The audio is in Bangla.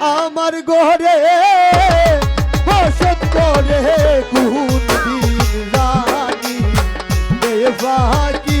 আমার ঘরে বসত করে কোন দিন রানী দেবাকি